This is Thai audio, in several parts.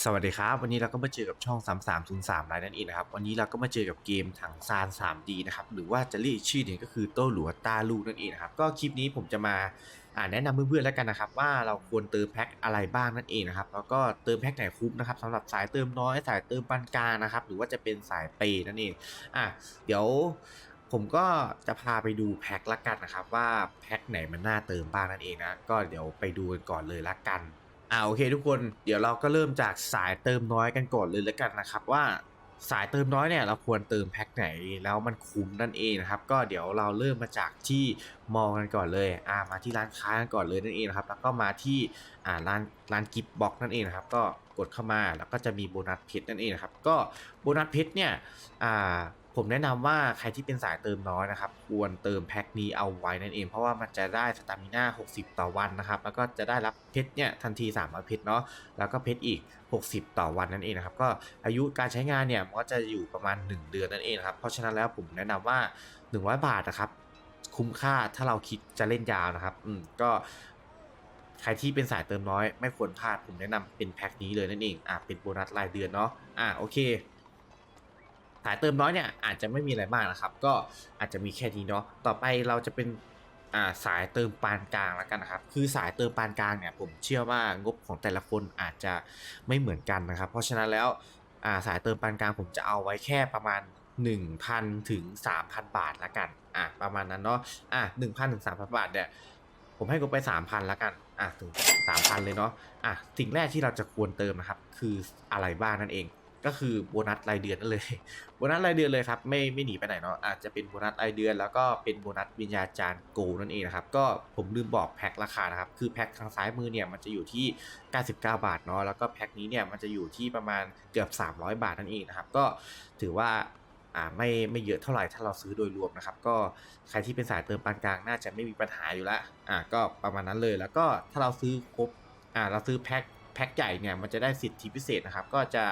สวัสดีครับ วันนี้เราก็มาเจอกับช่อง 3303ไลน์นั่นเองนะครับ วันนี้เราก็มาเจอกับเกมถังซาน 3D นะครับ หรือว่าจะเรียกอีกชื่อหนึ่งก็คือโต้หลัวตาลูกนั่นเองนะครับ ก็คลิปนี้ผมจะมาอ่าแนะนำเพื่อนๆแล้วกันนะครับ ว่าเราควรเติมแพ็คอะไรบ้างนั่นเองนะครับ แล้วก็เติมแพ็คไหนคุ้มนะครับสำหรับสายเติมน้อยสายเติมปานกลางนะครับ หรือว่าจะเป็นสายเปย์นั่นเองอะเดี๋ยวผมก็จะพาไปดูแพ็คละกันนะครับ ว่าแพ็คไหนมันน่าเติมบ้างนั่นเองนะ ก็เดี๋ยวไปดูกันก่อนเลยละกัน อ่าโอเคทุกคนเดี๋ยวเราก็เริ่มจากสายเติมน้อยกันก่อนเลยและกันนะครับว่าสายเติมน้อยเนี่ยเราควรเติมแพ็คไหนแล้วมันคุ้มนั่นเองนะครับก็เดี๋ยวเราเริ่มมาจากที่มอลกันก่อนเลยอ่ามาที่ร้านค้ากันก่อนเลยนั่นเองนะครับแล้วก็มาที่อ่าร้านร้านกิฟต์บ็อกนั่นเองนะครับก็กดเข้ามาแล้วก็จะมีโบนัสเพชรนั่นเองนะครับก็โบนัสเพชรเนี่ยอ่า ผมแนะนำว่าใครที่เป็นสายเติมน้อยนะครับ ควรเติมแพ็คนี้เอาไว้นั่นเอง เพราะว่ามันจะได้สตามิน่า60 ต่อวันนะครับ แล้วก็จะได้รับเพชรเนี่ยทันที300เพชรเนาะ แล้วก็เพชรอีก 60 ต่อวันนั่นเองนะครับ ก็อายุการใช้งานเนี่ยมันก็จะอยู่ประมาณ 1 เดือนนั่นเองครับ เพราะฉะนั้นแล้วผมแนะนำว่า 100 บาทนะครับ คุ้มค่าถ้าเราคิดจะเล่นยาวนะครับ อืม ก็ใครที่เป็นสายเติมน้อยไม่ควรพลาด ผมแนะนำเป็นแพ็คนี้เลยนั่นเอง อะเป็นโบนัสรายเดือนเนาะ อะโอเค สายเติมน้อยเนี่ยอาจจะไม่มีอะไรมากนะครับ ก็อาจจะมีแค่นี้เนาะต่อไปเราจะเป็นอ่าสายเติมปานกลางแล้วกันนะครับ คือสายเติมปานกลางเนี่ยผมเชื่อว่างบของแต่ละคนอาจจะไม่เหมือนกันนะครับ เพราะฉะนั้นแล้วอ่าสายเติมปานกลางผมจะเอาไว้แค่ประมาณ 1,000ถึง3,000 บาทละกันอะประมาณนั้นเนาะอะ1,000ถึง3,000 บาทเนี่ยผมให้กไป 3,000ละกันอะถึง3,000 เลยเนาะอะสิ่งแรกที่เราจะควรเติมนะครับ คืออะไรบ้างนั่นเอง ก็คือโบนัสรายเดือนนั่นเลยโบนัสรายเดือนเลยครับไม่ไม่หนีไปไหนเนาะอาจจะเป็นโบนัสรายเดือนแล้วก็เป็นโบนัสวิญญาจารย์โกนั่นเองนะครับก็ผมลืมบอกแพ็คราคานะครับคือแพ็คทางซ้ายมือเนี่ยมันจะอยู่ที่ 99 บาทเนาะแล้วก็แพ็คนี้เนี่ยมันจะอยู่ที่ประมาณเกือบ 300 บาทนั่นเองนะครับก็ถือว่าอ่าไม่ไม่เยอะเท่าไหร่ถ้าเราซื้อโดยรวมนะครับ ก็ใครที่เป็นสายเติมปานกลางน่าจะไม่มีปัญหาอยู่ละอ่าก็ประมาณนั้นเลยแล้วก็ถ้าเราซื้อครบอ่าเราซื้อแพ็คแพ็คใหญ่เนี่ยมันจะได้สิทธิพิเศษนะครับ ก็จะ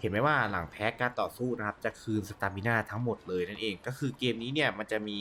เห็นไหมว่าหลังแพ็คการต่อสู้นะครับจะคืนสตามิน่าทั้งหมดเลยนั่นเองก็คือเกมนี้เนี่ยมันจะมี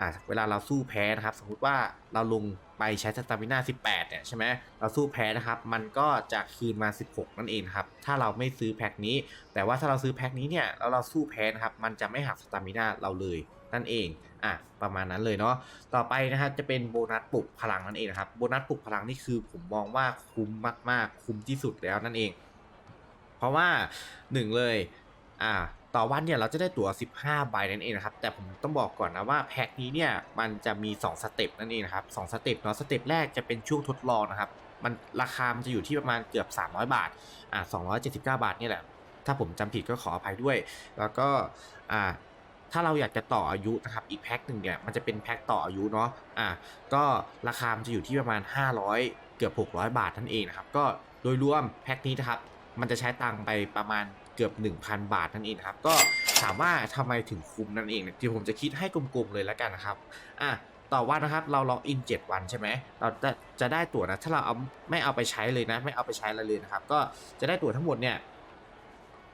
อ่าเวลาเราสู้แพ้นะครับ สมมติว่าเราลงไปใช้สตามิน่า18เนี่ยใช่ไหมเราสู้แพ้นะครับ มันก็จะคืนมา 16 นั่นเองครับถ้าเราไม่ซื้อแพ็คนี้ แต่ว่าถ้าเราซื้อแพ็คนี้เนี่ยแล้วเราสู้แพ้นะครับมันจะไม่หักสตามิน่าเราเลยนั่นเอง อะ ประมาณนั้นเลยเนาะ ต่อไปนะครับจะเป็นโบนัสปลุกพลังนั่นเองนะครับ โบนัสปลุกพลังนี่คือผมมองว่าคุ้มมากๆ คุ้มที่สุดแล้วนั่นเอง เพราะว่าหนึ่งเลยอ่าต่อวันเนี่ยเราจะได้ตั๋ว 15 ใบนั่นเองนะครับ แต่ผมต้องบอกก่อนนะว่าแพ็คนี้เนี่ยมันจะมี 2 สเต็ปนั่นเองนะครับสองสเต็ปเนาะสเต็ปแรกจะเป็นช่วงทดลองนะครับ มันราคามันจะอยู่ที่ประมาณเกือบ 300 บาทอ่า279 บาทนี่แหละ ถ้าผมจำผิดก็ขออภัยด้วย แล้วก็อ่าถ้าเราอยากจะต่ออายุนะครับอีกแพ็คหนึ่งเนี่ยมันจะเป็นแพ็คต่ออายุเนาะอ่าก็ราคามันจะอยู่ที่ประมาณ 500 เกือบ 600 บาทนั่นเองนะครับก็โดยรวมแพ็คนี้นะครับ มันจะใช้ตังค์ไปประมาณเกือบ 1,000 บาทนั่นเองครับ ก็ถามว่าทำไมถึงคุ้มนั่นเองเนี่ยเดี๋ยวผมจะคิดให้กลมๆเลยแล้วกันนะครับอะต่อวันนะครับเราล็อกอิน 7 วันใช่ไหมเราจะจะได้ตั๋วนะถ้าเราเอาไม่เอาไปใช้เลยนะ ไม่เอาไปใช้อะไรเลยนะครับ ก็จะได้ตั๋วทั้งหมดเนี่ย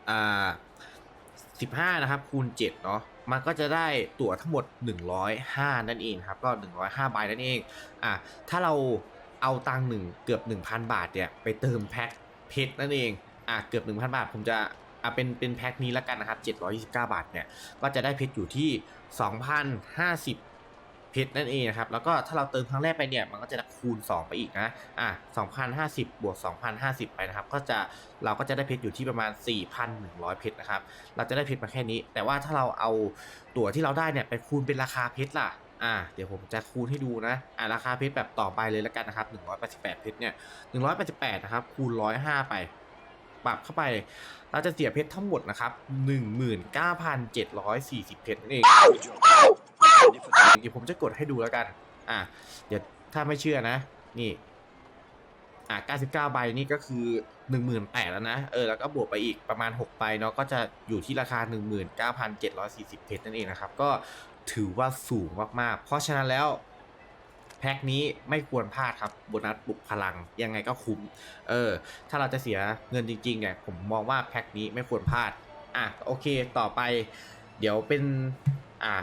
อ่า15นะครับคูณ7เนาะมันก็จะได้ตั๋วทั้งหมด 105 นั่นเองครับก็ 105ใบนั่นเองอะถ้าเราเอาตังค์หนึ่งเกือบ 1,000 บาทเนี่ยไปเติมแพ็คเพชรนั่นเอง อะเกือบ 1,000 บาท ผมจะอะเป็นเป็นแพ็คนี้แล้วกันนะครับ729 บาทเนี่ยก็จะได้เพชรอยู่ที่ 2,050 เพชรนั่นเองนะครับแล้วก็ถ้าเราเติมครั้งแรกไปเนี่ยมันก็จะคูณ 2 ไปอีกนะอะ2,050 บวก 2,050 ไปนะครับก็จะเราก็จะได้เพชรอยู่ที่ประมาณ 4,100 เพชรนะครับเราจะได้เพชรมาแค่นี้ แต่ว่าถ้าเราเอาตั๋วที่เราได้เนี่ยไปคูณเป็นราคาเพชรล่ะอ่าเดี๋ยวผมจะคูณให้ดูนะอ่าราคาเพชรแบบต่อไปเลยแล้วกันนะครับ188เพชรเนี่ย188นะครับคูณ105ไป ปรับเข้าไป เราจะเสียเพชรทั้งหมดนะครับ19,740 เพชรนั่นเองเดี๋ยวผมจะกดให้ดูแล้วกัน อะ เดี๋ยวถ้าไม่เชื่อนะ นี่ อ่า99 ใบนี่ก็คือ 18,000แล้วนะ เออ แล้วก็บวกไปอีกประมาณ 6 ใบเนาะ ก็จะอยู่ที่ราคา 19,740 เพชรนั่นเองนะครับ ก็ถือว่าสูงมากๆ เพราะฉะนั้นแล้ว แพ็คนี้ไม่ควรพลาดครับโบนัสปลุกพลังยังไงก็คุ้ม เออ ถ้าเราจะเสียเงินจริงๆเนี่ยผมมองว่าแพ็คนี้ไม่ควรพลาด อะโอเคต่อไป เดี๋ยวเป็นอ่า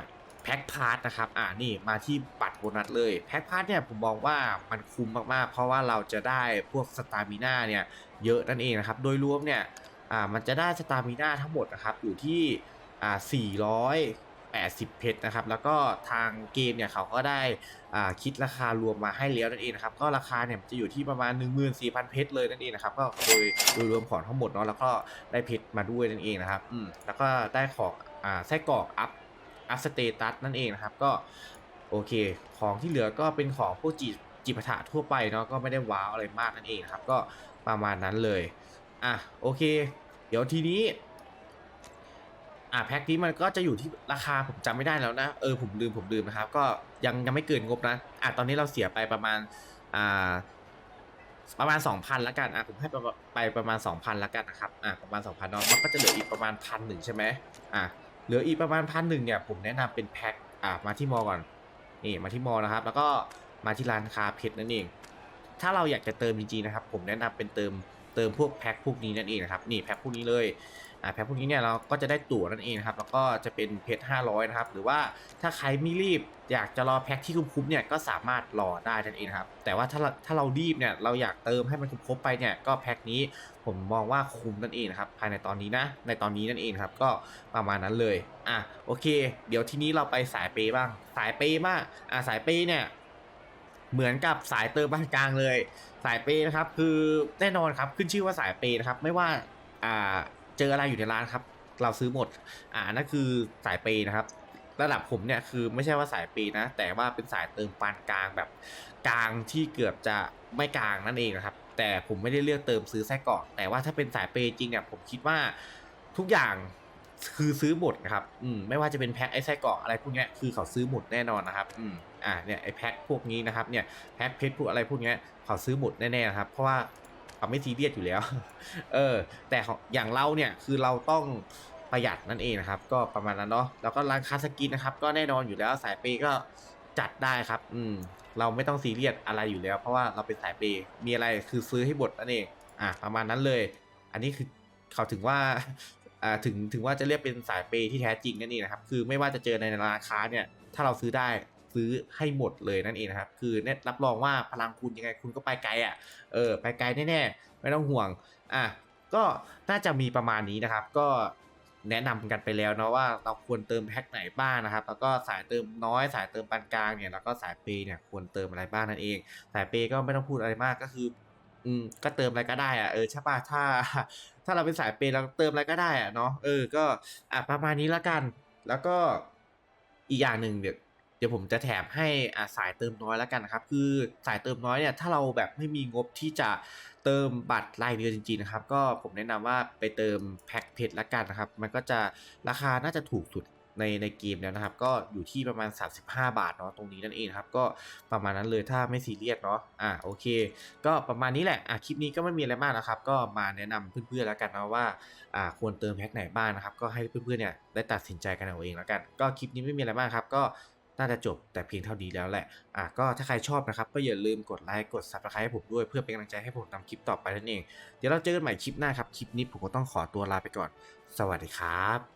แพ็คพาร์ทนะครับ อ่านี่มาที่บัตรโบนัสเลย แพ็คพาร์ทเนี่ยผมมองว่ามันคุ้มมากๆ เพราะว่าเราจะได้พวกสตามิน่าเนี่ยเยอะนั่นเองนะครับ โดยรวมเนี่ย อ่า มันจะได้สตามิน่าทั้งหมดนะครับ อยู่ที่ อ่า 80 เพชรนะครับ แล้วก็ทางเกมเนี่ยเขาก็ได้คิดราคารวมมาให้แล้วนั่นเองนะครับ ก็ราคาเนี่ยจะอยู่ที่ประมาณ 14,000 เพชรเลยนั่นเองนะครับ ก็โดยโดยรวมของทั้งหมดเนาะ แล้วก็ได้เพชรมาด้วยนั่นเองนะครับ อืม แล้วก็ได้ของอ่าไส้กรอกอัพอัพสเตตัสนั่นเองนะครับ ก็โอเค ของที่เหลือก็เป็นของพวกจีจิปาถะทั่วไปเนาะ ก็ไม่ได้ว้าวอะไรมากนั่นเองนะครับ ก็ประมาณนั้นเลย อะ โอเค เดี๋ยวทีนี้ อะแพ็คนี้มันก็จะอยู่ที่ราคาผมจำไม่ได้แล้วนะ เออผมลืมผมลืมนะครับ ก็ยังยังไม่เกินงบนะอะตอนนี้เราเสียไปประมาณอ่าประมาณ 2,000ละกันอะผมให้ไปไปประมาณ 2,000ละกันนะครับอะประมาณ 2,000เนาะมันก็จะเหลืออีกประมาณพันหนึ่งใช่ไหมอะเหลืออีกประมาณพันหนึ่งเนี่ยผมแนะนำเป็นแพ็คอะมาที่มอก่อนนี่มาที่มอนะครับ แล้วก็มาที่ร้านค้าเพชรนั่นเอง ถ้าเราอยากจะเติมจริงๆนะครับ ผมแนะนำเป็นเติม เติมพวกแพ็คพวกนี้นั่นเองนะครับนี่แพ็คพวกนี้เลยอ่าแพ็คพวกนี้เนี่ยเราก็จะได้ตั๋วนั่นเองครับแล้วก็จะเป็นเพชร500นะครับหรือว่าถ้าใครไม่รีบอยากจะรอแพ็คที่คุ้มๆเนี่ยก็สามารถรอได้นั่นเองครับแต่ว่าถ้าเราถ้าเรารีบเนี่ยเราอยากเติมให้มันครบๆไปเนี่ยก็แพ็คนี้ผมมองว่าคุ้มนั่นเองครับภายในตอนนี้นะในตอนนี้นั่นเองครับก็ประมาณนั้นเลยอะโอเค เดี๋ยวทีนี้เราไปสายเปย์บ้าง สายเปย์มากอะสายเปย์เนี่ย เหมือนกับสายเติมบ้านกลางเลย สายเปย์นะครับ คือแน่นอนครับขึ้นชื่อว่าสายเปย์นะครับ ไม่ว่าอ่าเจออะไรอยู่ในร้านครับ เราซื้อหมด อ่านั่นคือสายเปย์นะครับ ระดับผมเนี่ยคือไม่ใช่ว่าสายเปย์นะ แต่ว่าเป็นสายเติมปานกลางแบบกลางที่เกือบจะไม่กลางนั่นเองนะครับ แต่ผมไม่ได้เลือกเติมซื้อไส้กรอกแต่ว่าถ้าเป็นสายเปย์จริงเนี่ยผมคิดว่าทุกอย่าง คือซื้อหมดนะครับ อืม ไม่ว่าจะเป็นแพ็คไอ้ไส้กรอกอะไรพวกนี้คือเขาซื้อหมดแน่นอนนะครับ อืม อ่า เนี่ยไอ้แพ็คพวกนี้นะครับ เนี่ยแพ็คเพชรพวกอะไรพวกนี้เขาซื้อหมดแน่ๆนะครับ เพราะว่าเขาไม่ซีเรียสอยู่แล้ว เออ แต่ของอย่างเราเนี่ยคือเราต้องประหยัดนั่นเองนะครับ ก็ประมาณนั้นเนาะ แล้วก็ร้านค้าสกินนะครับ ก็แน่นอนอยู่แล้วสายเปย์ก็จัดได้ครับ อืม เราไม่ต้องซีเรียสอะไรอยู่แล้ว เพราะว่าเราเป็นสายเปย์มีอะไรคือซื้อให้หมดนั่นเอง อะประมาณนั้นเลย อันนี้คือเขาถึงว่า ถึงถึงว่าจะเรียกเป็นสายเปย์ที่แท้จริงนั่นเองนะครับ คือไม่ว่าจะเจอในราคาเนี่ยถ้าเราซื้อได้ซื้อให้หมดเลยนั่นเองนะครับ คือแน่รับรองว่าพลังคุณยังไงคุณก็ไปไกลอะเออไปไกลแน่ๆไม่ต้องห่วงอะก็น่าจะมีประมาณนี้นะครับ ก็แนะนำกันไปแล้วเนาะว่าเราควรเติมแพ็คไหนบ้างนะครับ แล้วก็สายเติมน้อยสายเติมปานกลางเนี่ยแล้วก็สายเปย์เนี่ยควรเติมอะไรบ้างนั่นเอง สายเปย์ก็ไม่ต้องพูดอะไรมากก็คืออืมก็เติมอะไรก็ได้อะเออใช่ป่ะถ้า ถ้าเราเป็นสายเปย์เราเติมอะไรก็ได้อะเนาะเออก็อะประมาณนี้ละกัน แล้วก็อีกอย่างหนึ่งเดี๋ยวเดี๋ยวผมจะแถมให้อะสายเติมน้อยแล้วกันนะครับ คือสายเติมน้อยเนี่ยถ้าเราแบบไม่มีงบที่จะเติมบัตรรายเดือนจริงๆนะครับ ก็ผมแนะนำว่าไปเติมแพ็กเพจละกันนะครับ มันก็จะราคาน่าจะถูกสุด ในในเกมแล้วนะครับ ก็อยู่ที่ประมาณ 35 บาทเนาะตรงนี้นั่นเองครับ ก็ประมาณนั้นเลยถ้าไม่ซีเรียสเนาะอะโอเค ก็ประมาณนี้แหละอะคลิปนี้ก็ไม่มีอะไรมากนะครับ ก็มาแนะนำเพื่อนๆแล้วกันนะว่าอ่าควรเติมแพ็คไหนบ้างนะครับ ก็ให้เพื่อนๆเนี่ยได้ตัดสินใจกันเอาเองแล้วกัน ก็คลิปนี้ไม่มีอะไรมากครับ ก็น่าจะจบแต่เพียงเท่านี้แล้วแหละ อะก็ถ้าใครชอบนะครับ ก็อย่าลืมกดไลค์ กด subscribe ให้ผมด้วยเพื่อเป็นกำลังใจให้ผมทำคลิปต่อไปนั่นเอง เดี๋ยวเราเจอกันใหม่คลิปหน้าครับ คลิปนี้ผมก็ต้องขอตัวลาไปก่อน สวัสดีครับ